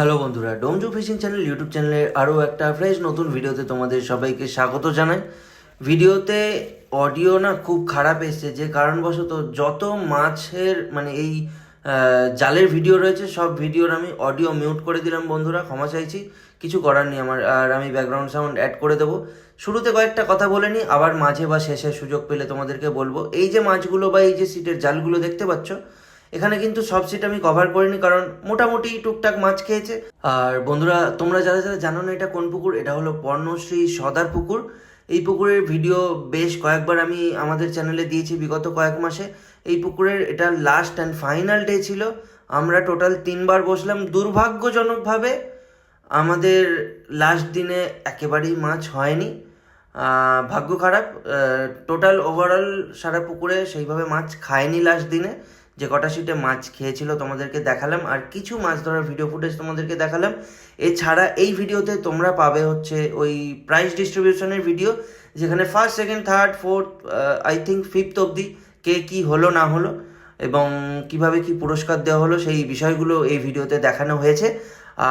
Hello বন্ধুরা, ডোমজু fishing channel YouTube চ্যানেলের আরও একটা ফ্রেশ নতুন ভিডিওতে তোমাদের সবাইকে স্বাগত জানাই। ভিডিওতে অডিও না খুব খারাপ এসছে, যে কারণবশত যত মাছের মানে এই জালের ভিডিও রয়েছে, সব ভিডিওর আমি অডিও মিউট করে দিলাম বন্ধুরা, ক্ষমা চাইছি, কিছু করার নেই আমার, আর আমি ব্যাকগ্রাউন্ড সাউন্ড অ্যাড করে দেবো। শুরুতে কয়েকটা কথা বলে নিই, আবার মাঝে বা শেষে সুযোগ পেলে তোমাদেরকে বলব। এই যে মাছগুলো বা এই যে সিটের জালগুলো দেখতে পাচ্ছ এখানে কিন্তু সব সিট আমি কভার করিনি কারণ মোটামুটি টুকটাক মাছ খেয়েছে। আর বন্ধুরা, তোমরা যারা যারা জানো না এটা কোন পুকুর, এটা হলো পর্ণশ্রী সদার পুকুর। এই পুকুরের ভিডিও বেশ কয়েকবার আমি আমাদের চ্যানেলে দিয়েছি বিগত কয়েক মাসে। এই পুকুরের এটা লাস্ট অ্যান্ড ফাইনাল ডে ছিল। আমরা টোটাল তিনবার বসলাম। দুর্ভাগ্যজনকভাবে আমাদের লাস্ট দিনে একেবারেই মাছ হয়নি। ভাগ্য খারাপ। টোটাল ওভারঅল সারা পুকুরে সেইভাবে মাছ খায়নি লাস্ট দিনে। যে কটা সিটে মাছ খেয়েছিল তোমাদেরকে দেখালাম, আর কিছু মাছ ধরার ভিডিও ফুটেজ তোমাদেরকে দেখালাম। এছাড়া এই ভিডিওতে তোমরা পাবে হচ্ছে ওই প্রাইস ডিস্ট্রিবিউশনের ভিডিও যেখানে first second third fourth I think fifth অবধি কে কি হলো, না হলো, এবং কীভাবে কি পুরস্কার দেওয়া হলো, সেই বিষয়গুলো এই ভিডিওতে দেখানো হয়েছে।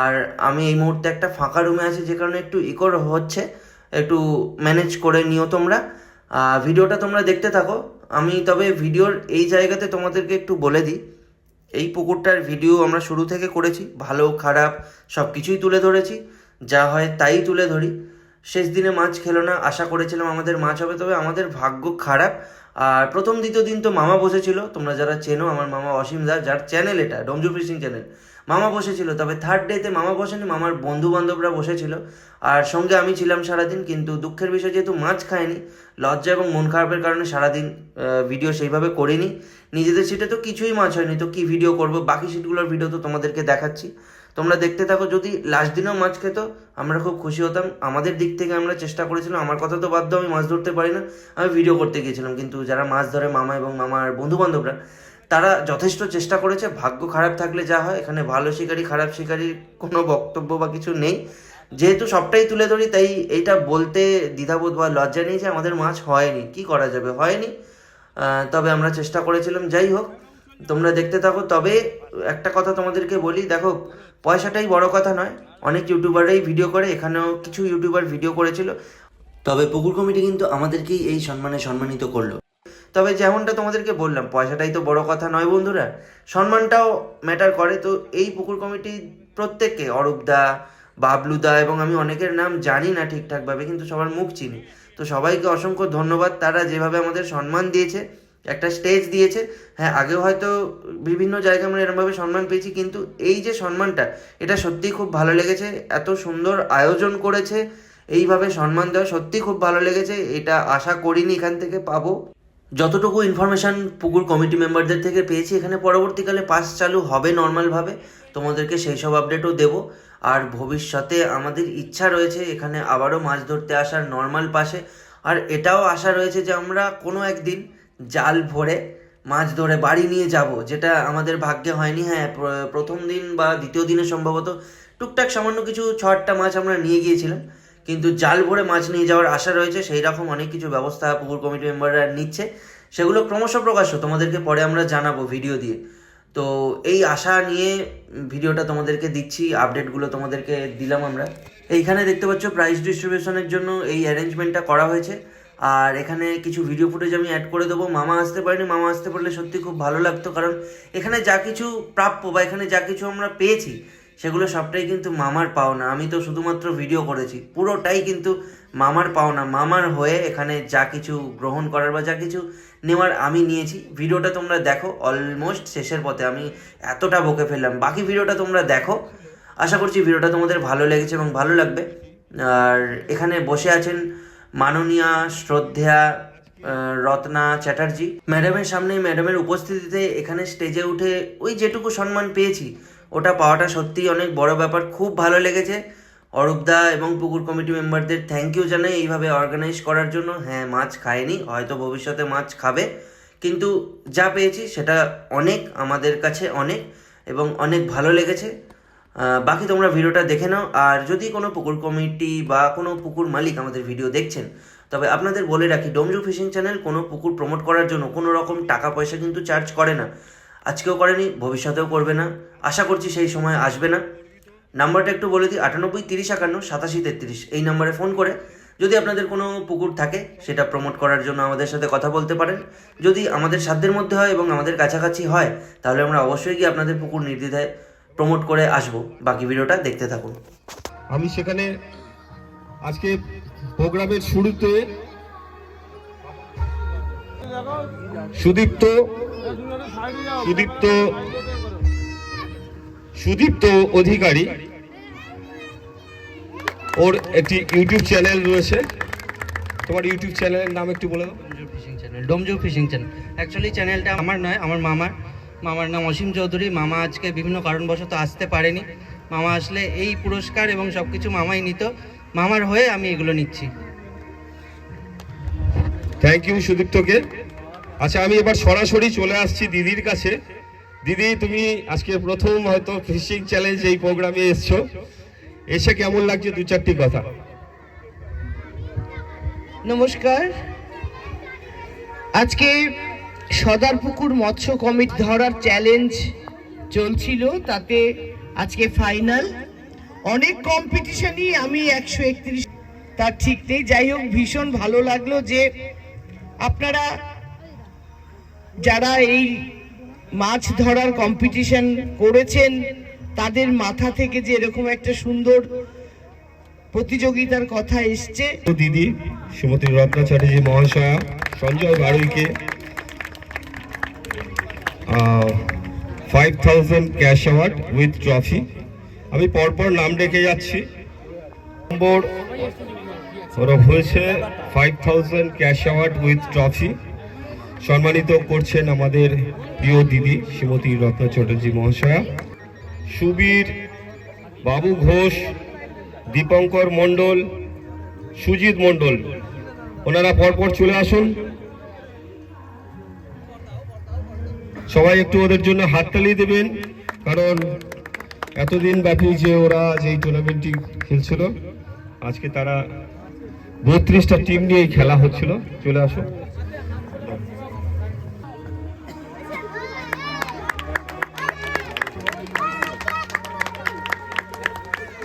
আর আমি এই মুহূর্তে একটা ফাঁকা রুমে আছি, যে কারণে একটু ইকোর হচ্ছে, একটু ম্যানেজ করে নিও তোমরা। ভিডিওটা তোমরা দেখতে থাকো। আমি তবে ভিডিওর এই জায়গাতে তোমাদেরকে একটু বলে দিই, এই পুকুরটার ভিডিও আমরা শুরু থেকে করেছি, ভালো, খারাপ সব কিছুই তুলে ধরেছি, যা হয় তাই তুলে ধরি। শেষ দিনে মাছ খেলো না, আশা করেছিলাম আমাদের মাছ হবে, তবে আমাদের ভাগ্য খারাপ আর প্রথম, দ্বিতীয় দিন তো মামা বসেছিল। তোমরা যারা চেনো, আমার মামা অসীম দা যার চ্যানেল এটা, ডমজু ফিশিং চ্যানেল মামা বসেছিল, তবে থার্ড ডেতে মামা বসেনি, মামার বন্ধু বান্ধবরা বসেছিল। আর সঙ্গে আমি ছিলাম সারাদিন, কিন্তু দুঃখের বিষয় যেহেতু মাছ খায়নি লজ্জা এবং মন খারাপের কারণে সারাদিন ভিডিও সেইভাবে করিনি। নিজেদের সিটে তো কিছুই মাছ হয়নি, তো কি ভিডিও করব? বাকি সিটগুলোর ভিডিও তো তোমাদেরকে দেখাচ্ছি। তোমরা দেখতে থাকো, যদি লাস্ট দিনেও মাছ খেত, আমরা খুব খুশি হতাম। আমাদের দিক থেকে আমরা চেষ্টা করেছিলাম, আমার কথা তো বাধ্য, আমি মাছ ধরতে পারি না। আমি ভিডিও করতে গিয়েছিলাম, কিন্তু যারা মাছ ধরে মামা এবং মামার বন্ধু বান্ধবরা তারা যথেষ্ট চেষ্টা করেছে। ভাগ্য খারাপ থাকলে যা হয়, এখানে ভালো শিকারী, খারাপ শিকারীর কোনো বক্তব্য বা কিছু নেই। যেহেতু সবটাই তুলে ধরি, তাই এইটা বলতে দ্বিধাবোধ বা লজ্জা নেই যে আমাদের মাছ হয়নি। কি করা যাবে? হয়নি। তবে আমরা চেষ্টা করেছিলাম, যাই হোক, তোমরা দেখতে থাকো। তবে একটা কথা তোমাদেরকে বলি, দেখো পয়সাটাই বড় কথা নয়। অনেক ইউটিউবাররাই ভিডিও করে, এখানেও কিছু ইউটিউবার ভিডিও করেছিল। তবে পুকুর কমিটি কিন্তু আমাদেরকেই এই সম্মানে সম্মানিত করল। তবে যেমনটা তোমাদেরকে বললাম, পয়সাটাই তো বড় কথা নয় বন্ধুরা। সম্মানটাও ম্যাটার করে। তো এই পুকুর কমিটি প্রত্যেককে অরূপদা বাবলুদা এবং আমি অনেকের নাম জানি না ঠিকঠাকভাবে, কিন্তু সবার মুখ চিনি। তো সবাইকে অসংখ্য ধন্যবাদ। তারা যেভাবে আমাদের সম্মান দিয়েছে একটা স্টেজ দিয়েছে। হ্যাঁ আগেও হয়তো বিভিন্ন জায়গায় আমরা এরকমভাবে সম্মান পেয়েছি, কিন্তু এই যে সম্মানটা, এটা সত্যিই খুব ভালো লেগেছে। এত সুন্দর আয়োজন করেছে, এইভাবে সম্মান দেওয়া সত্যিই খুব ভালো লেগেছে। এটা আশা করিনি এখান থেকে পাবো। যতটুকু ইনফরমেশন পুকুর কমিটি মেম্বারদের থেকে পেয়েছি, এখানে পরবর্তীকালে পাস চালু হবে নর্মালভাবে তোমাদেরকে সেই সব আপডেটও দেবো। আর ভবিষ্যতে আমাদের ইচ্ছা রয়েছে, এখানে আবারও মাছ ধরতে আসার নর্মাল পাশে আর এটাও আশা রয়েছে যে আমরা কোনো একদিন জাল ভরে মাছ ধরে বাড়ি নিয়ে যাব, যেটা আমাদের ভাগ্যে হয়নি। হ্যাঁ প্রথম দিন বা দ্বিতীয় দিনে সম্ভবত টুকটাক সামান্য কিছু ছ আটটা মাছ আমরা নিয়ে গিয়েছিলাম, কিন্তু জাল ভরে মাছ নিয়ে যাওয়ার আশা রয়েছে, সেই রকম অনেক কিছু ব্যবস্থা পুকুর কমিটি মেম্বাররা নিচ্ছে। সেগুলো ক্রমশ প্রকাশ্য, তোমাদেরকে পরে আমরা জানাব ভিডিও দিয়ে। তো এই আশা নিয়ে ভিডিওটা তোমাদেরকে দিচ্ছি, আপডেটগুলো তোমাদেরকে দিলাম আমরা। এইখানে দেখতে পাচ্ছ প্রাইস ডিস্ট্রিবিউশনের জন্য এই অ্যারেঞ্জমেন্টটা করা হয়েছে। আর এখানে কিছু ভিডিও ফুটেজ আমি অ্যাড করে দেবো। মামা আসতে পারিনি, মামা আসতে পারলে সত্যি খুব ভালো লাগতো, কারণ এখানে যা কিছু প্রাপ্য বা এখানে যা কিছু আমরা পেয়েছি, সেগুলো সবটাই কিন্তু মামার পাওনা। আমি তো শুধুমাত্র ভিডিও করেছি। পুরোটাই কিন্তু মামার পাওনা। মামার হয়ে এখানে যা কিছু গ্রহণ করার বা যা কিছু নেওয়ার আমি নিয়েছি। ভিডিওটা তোমরা দেখো অলমোস্ট শেষের পথে। আমি এতটা বকে ফেললাম। বাকি ভিডিওটা তোমরা দেখো। আশা করছি ভিডিওটা তোমাদের ভালো লেগেছে এবং ভালো লাগবে। আর এখানে বসে আছেন মাননীয়া শ্রদ্ধেয়া রত্না চ্যাটার্জি। ম্যাডামের সামনে ম্যাডামের উপস্থিতিতে এখানে স্টেজে উঠে ওই যেটুকু সম্মান পেয়েছি, ওটা পাওয়াটা সত্যিই অনেক বড় ব্যাপার। খুব ভালো লেগেছে। অরূপদা এবং পুকুর কমিটি মেম্বারদের থ্যাংক ইউ জানাই এইভাবে অর্গানাইজ করার জন্য। হ্যাঁ মাছ খায়নি, হয়তো ভবিষ্যতে মাছ খাবে। কিন্তু যা পেয়েছি সেটা অনেক, আমাদের কাছে অনেক এবং অনেক ভালো লেগেছে। বাকি তোমরা ভিডিওটা দেখে নাও। আর যদি কোনো পুকুর কমিটি বা কোনো পুকুর মালিক আমাদের ভিডিও দেখছেন, তবে আপনাদের বলে রাখি, ডোমজু ফিশিং চ্যানেল কোনো পুকুর প্রমোট করার জন্য কোনো রকম টাকা পয়সা কিন্তু চার্জ করে না। আজকেও করেনি, ভবিষ্যতেও করবে না। আশা করছি সেই সময় আসবে না। নাম্বারটা একটু বলে দিই, আটানব্বই, তিরিশ, একান্ন, সাতাশি, তেত্রিশ। এই নাম্বারে ফোন করে যদি আপনাদের কোনো পুকুর থাকে, সেটা প্রমোট করার জন্য আমাদের সাথে কথা বলতে পারেন। যদি আমাদের সাধ্যের মধ্যে হয় এবং আমাদের কাছাকাছি হয়, তাহলে আমরা অবশ্যই গিয়ে আপনাদের পুকুর নির্দ্বিধায় প্রমোট করে আসব। বাকি ভিডিওটা দেখতে থাকুন। আমি সেখানে আজকে প্রোগ্রামের শুরুতে সুদীপ্ত সুদীপ্ত সুদীপ্ত অধিকারী ওর একটি ইউটিউব চ্যানেল রয়েছে। তোমার ইউটিউব চ্যানেলের নাম একটু বলে দাও। Domjur fishing channel Domjur fishing channel. Actually চ্যানেলটা আমার নয় আমার মামার। মামার নাম অসীম চৌধুরী। মামা আজকে বিভিন্ন কারণবশত আসতে পারেনি। মামা আসলে এই পুরস্কার এবং সব কিছু মামাই নিত। মামার হয়ে আমি এগুলো নিচ্ছি। থ্যাংক ইউ সুদীপ্তকে। আচ্ছা আমি এবার সরাসরি চলে আসছি দিদির কাছে। দিদি তুমি আজকে প্রথম হয়তো ফিশিং চ্যালেঞ্জ এই প্রোগ্রামে এসছো। এসে কেমন লাগছে দু চারটি কথা? নমস্কার। আজকে সদারপুকুর মৎস্য কমিটি ধরার চ্যালেঞ্জ চলছিল, তাতে আজকে ফাইনাল অনেক কম্পিটিশনই আমি একশো একত্রিশ, তার ঠিক নেই। যাই হোক, ভীষণ ভালো লাগল যে আপনারা যারা এই মাছ ধরার কম্পিটিশন করেছেন, তাদের মাথা থেকে যে এরকম একটা সুন্দর প্রতিযোগিতার কথা এসছে। দিদি, শ্রীমতী রত্না মহাশয়া, Sanjay বারুইকে five thousand cash award with trophy আমি পরপর নাম ডেকে যাচ্ছি। নম্বর, ওরা হয়েছে five thousand cash award with trophy সম্মানিত করছেন আমাদের প্রিয় দিদি শ্রীমতী রত্ন চ্যাটার্জি মহাশয়া। সুবীর বাবু ঘোষ, দীপঙ্কর মণ্ডল, সুজিত মণ্ডল। ওনারা পরপর চলে আসুন। সবাই একটু ওদের জন্য হাততালি দেবেন, কারণ এতদিন ব্যাপী যে ওরা যে টুর্নামেন্টটি খেলছিল, আজকে তারা বত্রিশটা টিম নিয়ে খেলা হচ্ছিল। চলে আসুন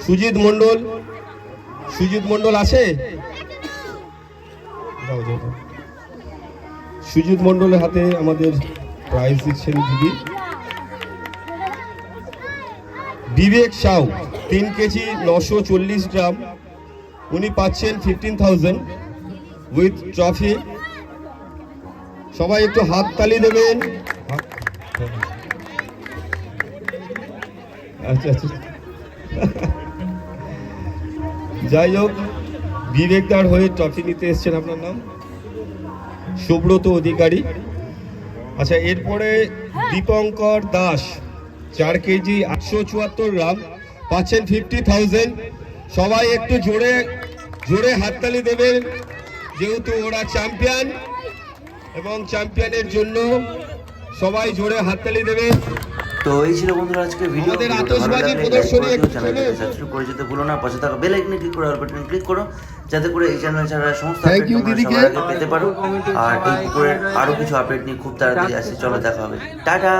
সুজিত মন্ডল সুজিত মণ্ডল আছে। সুজিত মণ্ডলের হাতে আমাদের প্রাইজ দিচ্ছেন দিদি। বিবেক সাউ, তিন কেজি নশো চল্লিশ গ্রাম। উনি পাচ্ছেন ফিফটিন থাউজেন্ড উইথ ট্রফি সবাই একটু হাত তালি দেবেন। আচ্ছা আচ্ছা। যাই হোক, বিবেকদার হয়ে ট্রফি নিতে এসছেন আপনার নাম। সুব্রত অধিকারী। আচ্ছা এরপরে দীপঙ্কর দাস চার কেজি আটশো চুয়াত্তর গ্রাম পাচ্ছেন ফিফটি থাউজেন্ড সবাই একটু জোরে জোরে হাততালি দেবেন যেহেতু ওরা চ্যাম্পিয়ন এবং চ্যাম্পিয়নের জন্য সবাই জোরে হাততালি দেবে তো এই ছিল বন্ধুরা আজকে ভিডিও আমাদের আতশবাজি প্রদর্শনী একটু চ্যানেলটাকে সাবস্ক্রাইব করে যেতে ভুলো না। পাশে থাকা বেল আইকনে ক্লিক করে অল বাটনে ক্লিক করো। যাতে করে এই চ্যানেল ছাড়া সমস্ত পেতে পারো। আর এই পুকুরের আরও কিছু আপডেট নিয়ে খুব তাড়াতাড়ি আসছে। চলো দেখা হবে। টাটা!